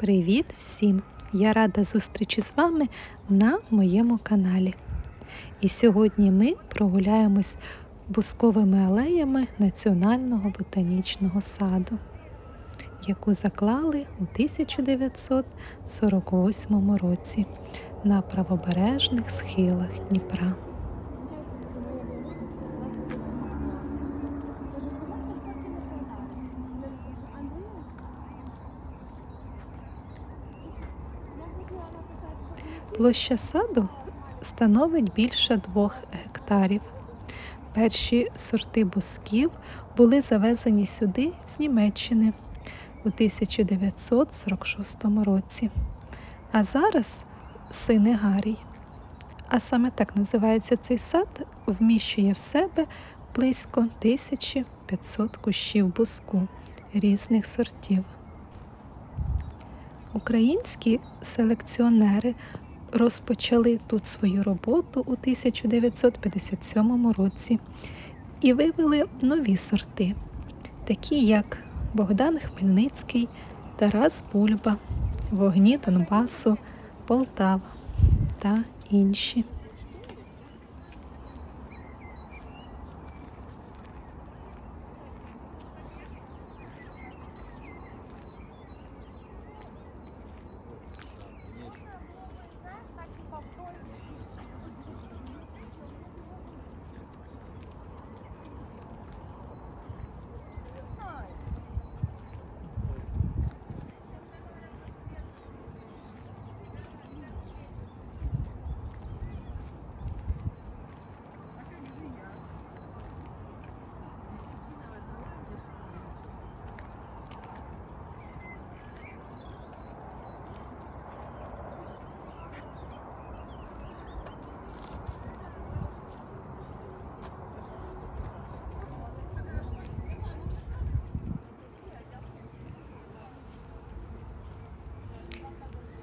Привіт всім! Я рада зустрічі з вами на моєму каналі. І сьогодні ми прогуляємось бусковими алеями Національного ботанічного саду, яку заклали у 1948 році на правобережних схилах Дніпра. Площа саду становить більше двох гектарів. Перші сорти бусків були завезені сюди з Німеччини у 1946 році. А зараз синегарій. А саме так називається цей сад, вміщує в себе близько 1500 кущів буску різних сортів. Українські селекціонери розпочали тут свою роботу у 1957 році і вивели нові сорти, такі як Богдан Хмельницький, Тарас Бульба, Вогні Донбасу, Полтава та інші.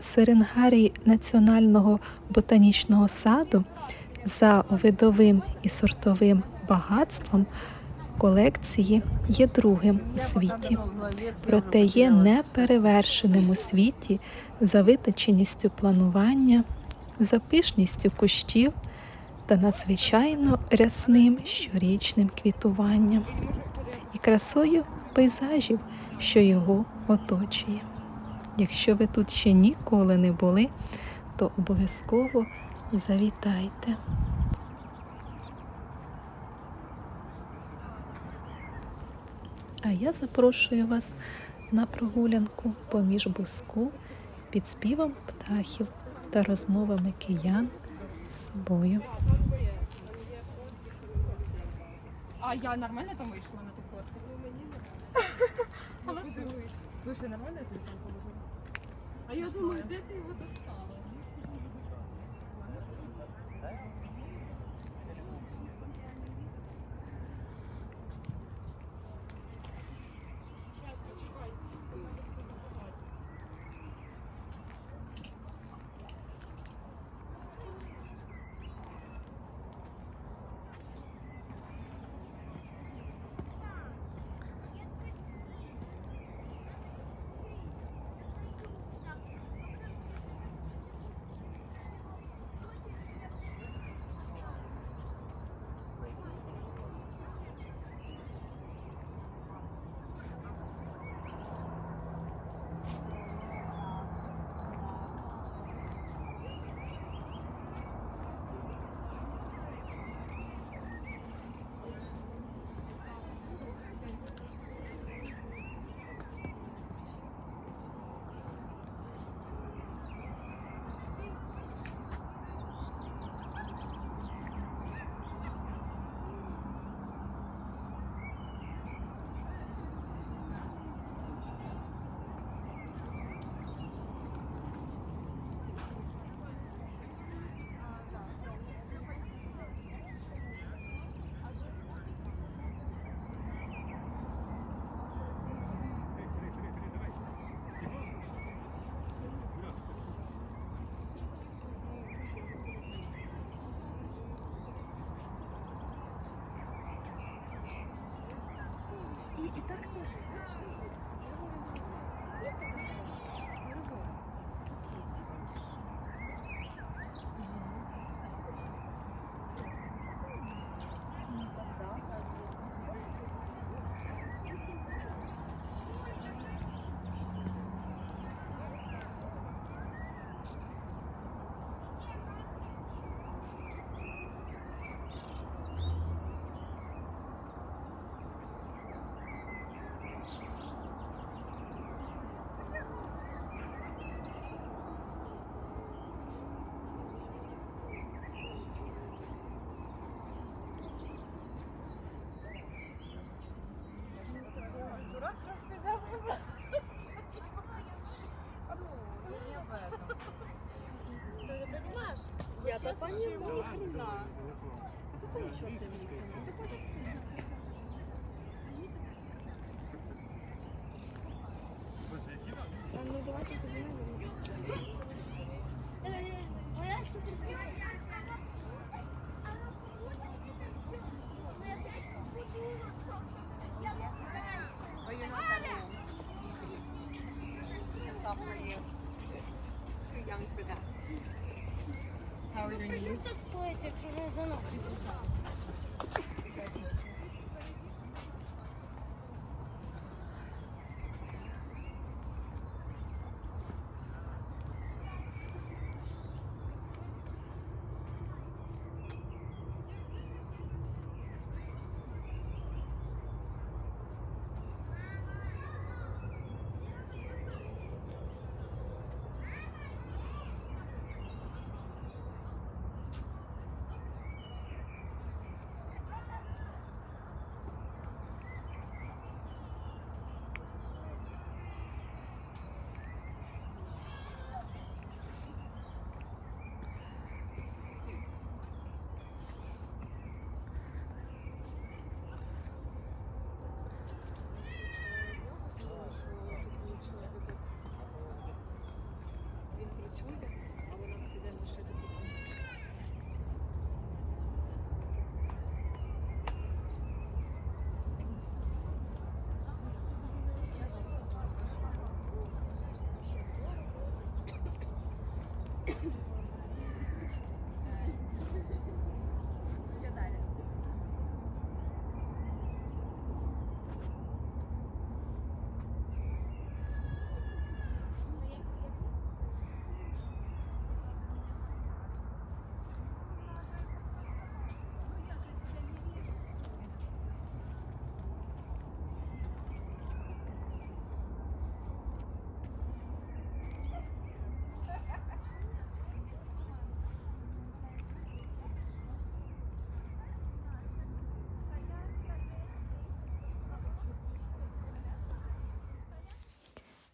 Серенгарій Національного ботанічного саду за видовим і сортовим багатством колекції є другим у світі, проте є неперевершеним у світі за виточеністю планування, за пишністю кущів та надзвичайно рясним щорічним квітуванням і красою пейзажів, що його оточує. Якщо ви тут ще ніколи не були, то обов'язково завітайте. А я запрошую вас на прогулянку поміж буску під співом птахів та розмовами киян з собою. А я нормально там вийшла на ту фотку? Слушай, нормально ти там положила? А я думаю, де ти його достала? себя выбрать? Ну, не об этом. Что ты понимаешь? Я-то понимаю. Да. Какой еще ты мне? А How are your knees? Він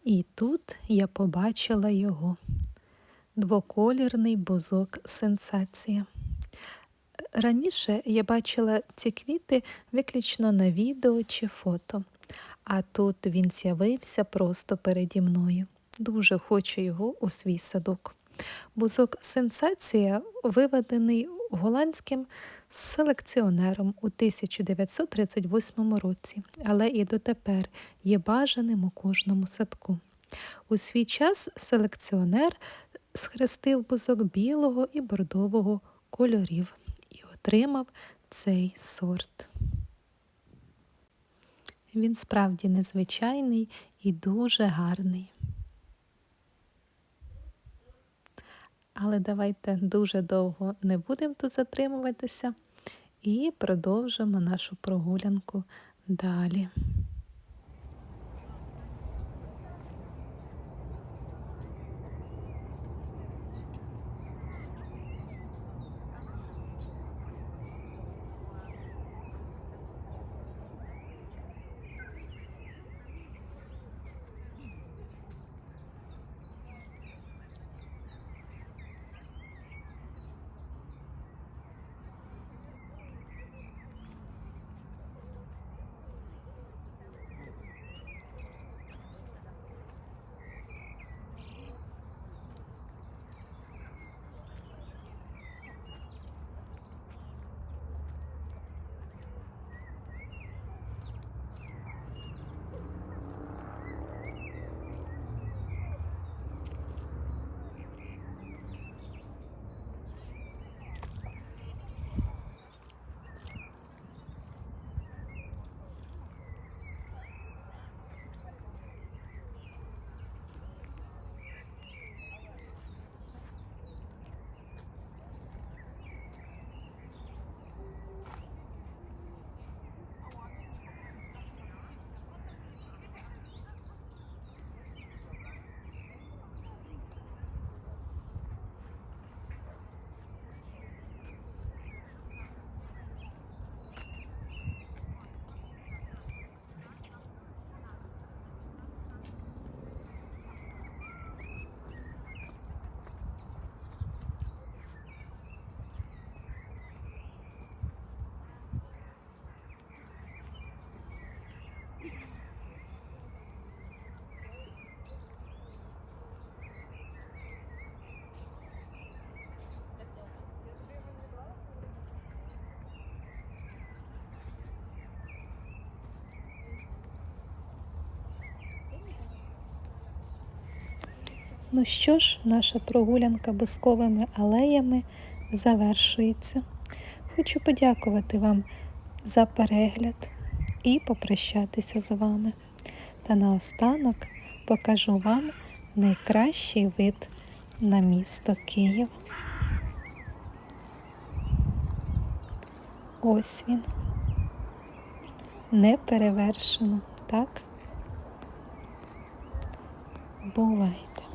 І тут я побачила його двоколірний бузок сенсація. Раніше я бачила ці квіти виключно на відео чи фото, а тут він з'явився просто переді мною. Дуже хочу його у свій садок. Бузок сенсація виведений голландським селекціонером у 1938 році, але і дотепер є бажаним у кожному садку. У свій час селекціонер схрестив бузок білого і бордового кольорів і отримав цей сорт. Він справді незвичайний і дуже гарний. Але давайте дуже довго не будемо тут затримуватися і продовжимо нашу прогулянку далі. Ну що ж, наша прогулянка бусковими алеями завершується. Хочу подякувати вам за перегляд і попрощатися з вами. Та наостанок покажу вам найкращий вид на місто Київ. Ось він. Не перевершено, так? Бувайте.